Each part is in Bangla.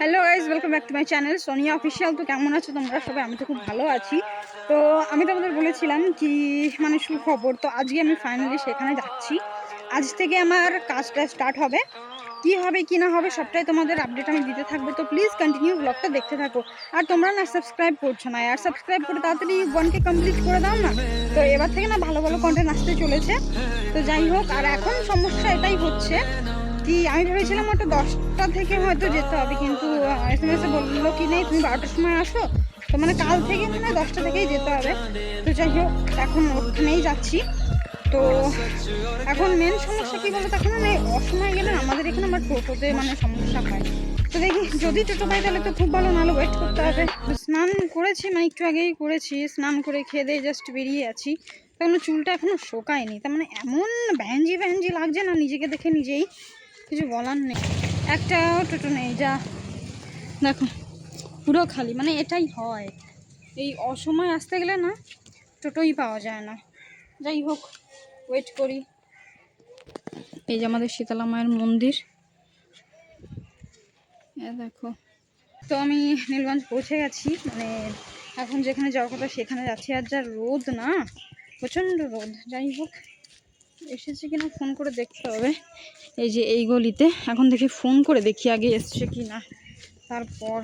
Hello guys welcome back to my channel Sonia official তো কেমন আছো তোমরা? সবাই, আমি তো খুব ভালো আছি। তো আমি তোমাদের বলেছিলাম কি মানে সুখবর, তো আজকে আমি ফাইনালি সেখানে যাচ্ছি। আজ থেকে আমার কাজটা স্টার্ট হবে। কি হবে, কি না হবে, সবটাই তোমাদের আপডেট আমি দিতে থাকব। তো প্লিজ কন্টিনিউ ব্লগটা দেখতে থাকো। আর তোমরা না সাবস্ক্রাইব করছ না, আর সাবস্ক্রাইব করে তাড়াতাড়ি ওয়ানকে কমপ্লিট করে দাও না। তো এবার থেকে না ভালো ভালো কন্টেন্ট আসতে চলেছে। তো যাই হোক, আর এখন সমস্যা এটাই হচ্ছে কি আমি ভেবেছিলাম হয়তো দশটা থেকে হয়তো যেতে হবে, কিন্তু এস এম এস বলল কি নেই, তুমি বারোটার সময় আসো। তো মানে কাল থেকে মানে দশটা থেকেই যেতে হবে। তো যাই হোক, এখন ওখানেই যাচ্ছি। তো এখন মেন সমস্যা কি বলতো, এখন না এই অসময় গেলে আমাদের এখানে আমার টোটোতে মানে সমস্যা হয়। তো দেখি, যদি টোটো পাই তাহলে তো খুব ভালো, নাহলে ওয়েট করতে হবে। স্নান করেছি মানে একটু আগেই করেছি, স্নান করে খেয়ে দিয়ে জাস্ট বেরিয়ে আছি। তখন চুলটা এখনও শোকায়নি, তার মানে এমন ব্যাঞ্জি ব্যাঞ্জি লাগছে না, নিজেকে দেখে নিজেই কিছু বলার নেই। একটা টোটো নেই, যা। দেখো, পুরো খালি মানে এটাই হয়। এই অসময় আসতে গেলে না, টোটোই পাওয়া যায় না। যাই হোক ওয়েট করি। এই যে আমাদের শীতলা মায়ের মন্দির। দেখো, তো আমি নীলগঞ্জ পৌঁছে গেছি মানে এখন যেখানে যাওয়ার কথা সেখানে যাচ্ছি, আর যা রোদ না, প্রচণ্ড রোদ। যাই হোক এসেছে কিনা ফোন করে দেখতে হবে। এই যে এই গলিতে। এখন দেখি ফোন করে দেখি আগে এসছে কি না তারপর,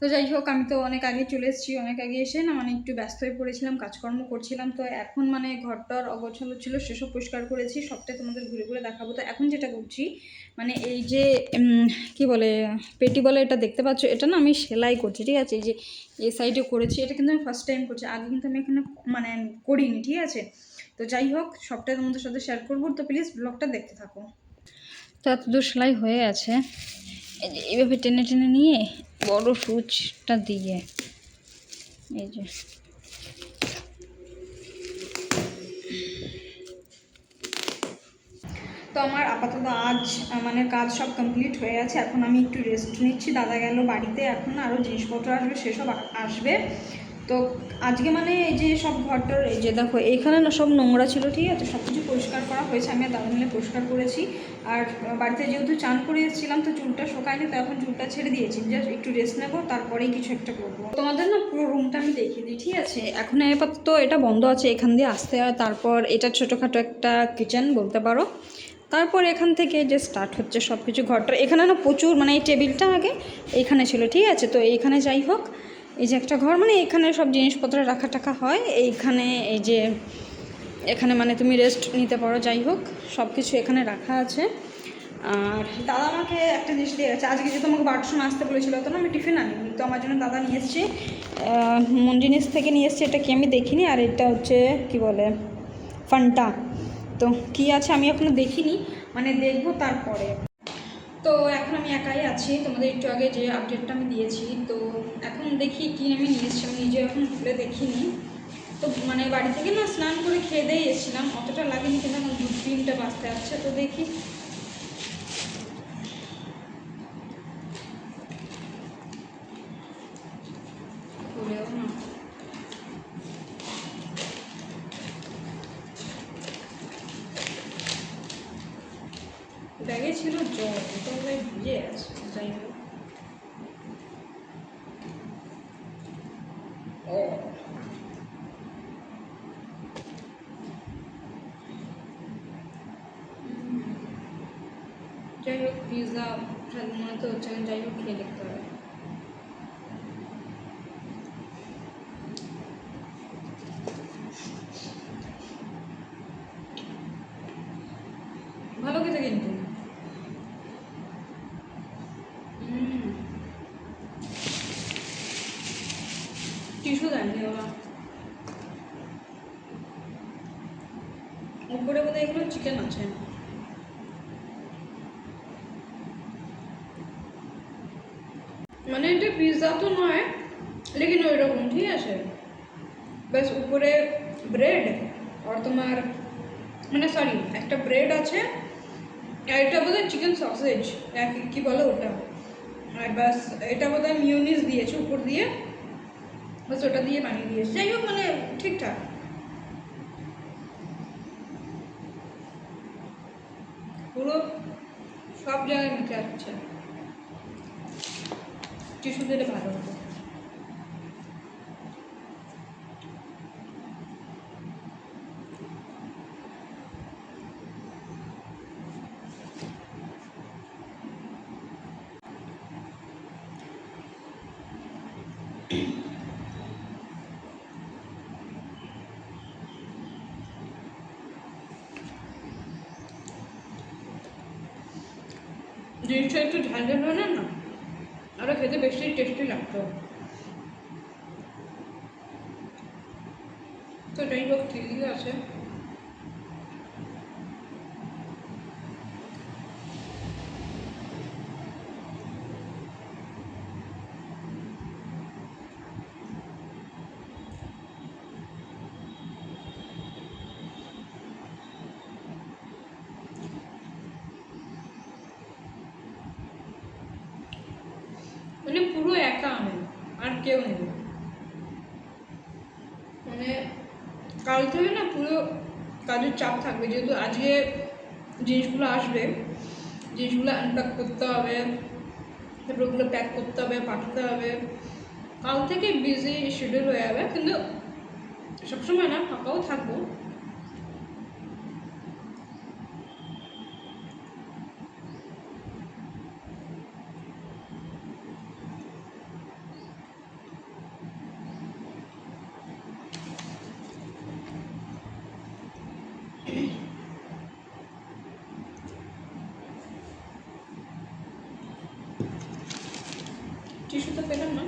তো যাই হোক, আমি তো অনেক আগে চলে এসেছি, অনেক আগে এসে না মানে একটু ব্যস্ত হয়ে পড়েছিলাম, কাজকর্ম করছিলাম, তো এখন মানে ঘরটার অগোছালো ছিল, সেসব পরিষ্কার করেছি, সবটাই তোমাদের ঘুরে ঘুরে দেখাবো। তো এখন যেটা করছি মানে এই যে কি বলে, পেটি বলে এটা দেখতে পাচ্ছ, এটা না আমি সেলাই করছি, ঠিক আছে? এই যে, এই সাইডে করেছি, এটা কিন্তু আমি ফার্স্ট টাইম করছি, আগে কিন্তু আমি এখানে মানে করিনি, ঠিক আছে? তো যাই হোক, সবটাই তোমাদের সাথে শেয়ার করব, তো প্লিজ ব্লগটা দেখতে থাকো। তো এত দূর সেলাই হয়ে আছে এই যে এইভাবে টেনে টেনে নিয়ে বড় সুচটা দিয়ে, এই যে। তো আমার আপাতত আজ মানে কাজ সব কমপ্লিট হয়ে গেছে। এখন আমি একটু রেস্ট নিচ্ছি। দাদা গেল বাড়িতে, এখন আরও জিনিসপত্র আসবে, সেসব আসবে। তো আজকে মানে এই যে সব ঘরটার এই যে দেখো, এইখানে না সব নোংরা ছিল, ঠিক আছে? সব কিছু পরিষ্কার করা হয়েছে, আমি আর দাদা মিলে পরিষ্কার করেছি। আর বাড়িতে যেহেতু চান করে এসেছিলাম তো চুলটা শোকায়নি, তো এখন চুলটা ছেড়ে দিয়েছি। জাস্ট একটু রেস্ট নেব, তারপরেই কিছু একটা করব। তোমাদের না পুরো রুমটা আমি দেখিয়ে দিই, ঠিক আছে? এখন আপাতত এটা বন্ধ আছে, এখান দিয়ে আসতে হয়। তারপর এটা ছোটোখাটো একটা কিচেন বলতে পারো। তারপর এখান থেকে যে স্টার্ট হচ্ছে সব কিছু ঘরটা, এখানে না প্রচুর মানে এই টেবিলটা আগে এইখানে ছিল, ঠিক আছে? তো এইখানে যাই হোক এই যে একটা ঘর মানে এখানে সব জিনিসপত্র রাখা টাখা হয়। এইখানে এই যে, এখানে মানে তুমি রেস্ট নিতে পারো, যাই হোক সব কিছু এখানে রাখা আছে। আর দাদা আমাকে একটা জিনিস দিয়ে গেছে। আজকে যেহেতু আমাকে বারোটার আসতে বলেছিল, তো না, আমি টিফিন আনিনি। তো আমার জন্য দাদা নিয়ে এসছে মঞ্জিনিস থেকে নিয়ে এসছে, এটা কি আমি দেখিনি, আর এটা হচ্ছে, কি বলে, ফান্টা। তো কি আছে আমি এখনও দেখিনি মানে দেখব তারপরে। তো এখন আমি একাই আছি। তোমাদের একটু আগে যে আপডেটটা আমি দিয়েছি, তো দেখি কি আমি নিয়ে এসেছি আমি নিজে এখন খুলে দেখিনি। তো মানে বাড়ি থেকে না স্নান করে খেয়ে দিয়ে এসেছিলাম, অতটা লাগেনি কিন্তু এখন দু তিনটা বাঁচতে আসছে তো দেখি। ব্যাগে ছিল জল তো ভিজে আছে, যাই হোক। যাই হোক পিৎজা মনে তো হচ্ছে না যাই হোক খেয়ে দেখতে হবে ভালো খেতে কিন্তু। টিস্যু দেননি ওরা উপরে বোধহয় এগুলো চিকেন আছে মানে এটা পিৎজা তো নয়, লেকিন ওই রকম ঠিক আছে? ব্যাস, উপরে ব্রেড আর তোমার মানে সরি একটা ব্রেড আছে, আর এটা বোধহয় চিকেন সসেজ কি বলে ওটা? আর ব্যাস, এটা বোধহয় মিউনিস দিয়েছে উপর দিয়ে বাস ওটা দিয়ে বানিয়ে দিয়েছে। যাই হোক মানে ঠিকঠাক। পুরো সব জায়গায় মিটে যাচ্ছে টিস্যু দিলে ভালো হতো জিনিসটা একটু ঝাল ঝাল না? আরও খেতে বেশি টেস্টি লাগতো। তো যাই হোক ঠিকই আছে মানে পুরো একা আমি আর কেউ নেই। মানে কাল থেকে না পুরো কাজের চাপ থাকবে, যেহেতু আজকে জিনিসগুলো আসবে, জিনিসগুলো আনপ্যাক করতে হবে, তারপর ওগুলো প্যাক করতে হবে, পাঠাতে হবে। কাল থেকে বিজি শিডিউল হয়ে যাবে, কিন্তু সবসময় না ফাঁকাও থাকব। টিস্যু তো পেলাম না,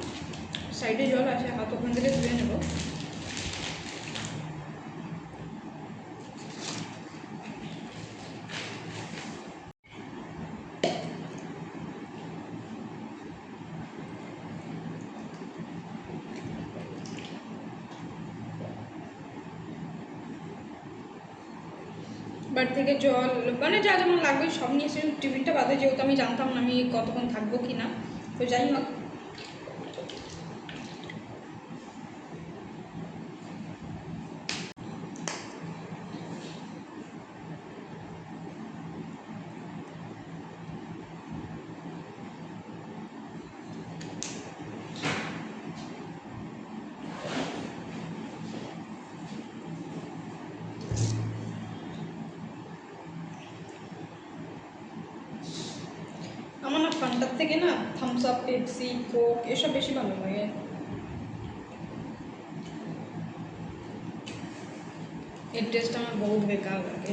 সাইডে জল আছে, হাত ওখান থেকে ধুয়ে নেব। বাড়ি থেকে জল মানে যা যেমন লাগবে সব নিয়ে এসে টিফিনটা বাদে, যেহেতু আমি জানতাম না আমি কতক্ষণ থাকব কি না তো যাই হোক। ফান্টার থেকে না থামস আপ পেপসি কোক এসব বেশি ভালো লাগে। এর টেস্ট আমার বহুত বেকার লাগে।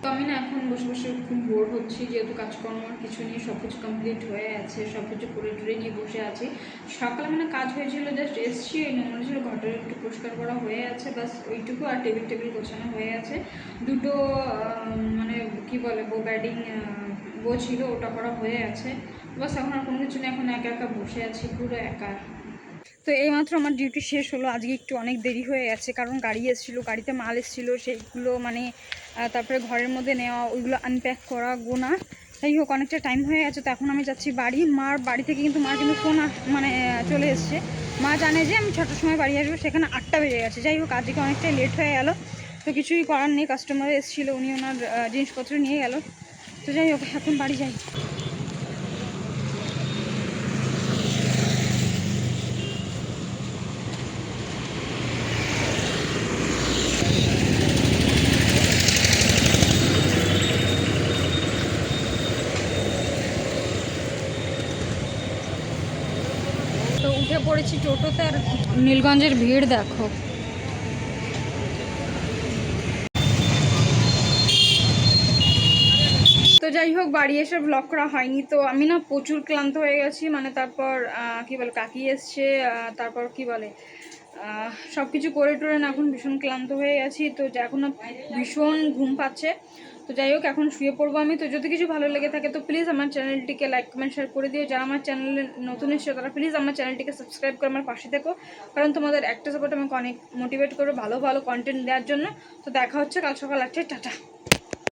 তো আমি না এখন বসে বসে খুব বোর হচ্ছি, যেহেতু কাজকর্ম কিছু নেই সব কিছু কমপ্লিট হয়ে আছে সব কিছু করে টুরে নিয়ে বসে আছি। সকালে মানে কাজ হয়েছিল জাস্ট এসছি, এই নোংরা ছিল ঘরটা একটু পরিষ্কার করা হয়ে আছে, বাস ওইটুকু আর টেবিল টেবিল গোছানো হয়ে আছে। দুটো মানে কি বলে বো ব্যাডিং বো ছিল, ওটা করা হয়ে আছে। বাস এখন আর কোনো কিছু নেই, এখন একা একা বসে আছি, পুরো একা তো এইমাত্র আমার ডিউটি শেষ হলো, আজকে একটু অনেক দেরি হয়ে গেছে, কারণ গাড়ি এসেছিল, গাড়িতে মাল এসেছিল, সেইগুলো মানে তারপরে ঘরের মধ্যে নেওয়া, ওইগুলো আনপ্যাক করা, গোনা। যাই হোক, অনেকটা টাইম হয়ে গেছে, তো এখন আমি যাচ্ছি বাড়ি। মার বাড়ি থেকে কিন্তু, মার কিন্তু ফোন মানে চলে এসছে। মা জানে যে আমি ছটার সময় বাড়ি আসব, সেখানে আটটা বেজে গেছে। যাই হোক, আজকে অনেকটাই লেট হয়ে গেল, তো কিছুই করার নেই কাস্টমার এসেছিল, উনি ওনার জিনিসপত্র নিয়ে গেল। তো যাই হোক এখন বাড়ি যাই। তো উঠে পড়েছি টোটোতে আর নীলগঞ্জের ভিড় দেখো। যাই হোক, বাড়ি এসে ব্লগ করা হয়নি। তো আমি না প্রচুর ক্লান্ত হয়ে গেছি। মানে তারপর কি বলে, কাকি এসছে তারপর কি বলে সব কিছু করে টোরে না, এখন ভীষণ ক্লান্ত হয়ে গেছি। তো এখন ভীষণ ঘুম পাচ্ছে। তো যাই হোক, এখন শুয়ে পড়ব আমি। তো যদি কিছু ভালো লেগে থাকে, তো প্লিজ আমার চ্যানেলটিকে লাইক কমেন্ট শেয়ার করে দিও। যারা আমার চ্যানেলে নতুন এসেছে, তারা প্লিজ আমার চ্যানেলটিকে সাবস্ক্রাইব করে আমার পাশে থেকো। কারণ তোমাদের একটা সাপোর্ট আমাকে অনেক মোটিভেট করবে ভালো ভালো কন্টেন্ট দেওয়ার জন্য। তো দেখা হচ্ছে কাল সকাল আটটায়। টাটা।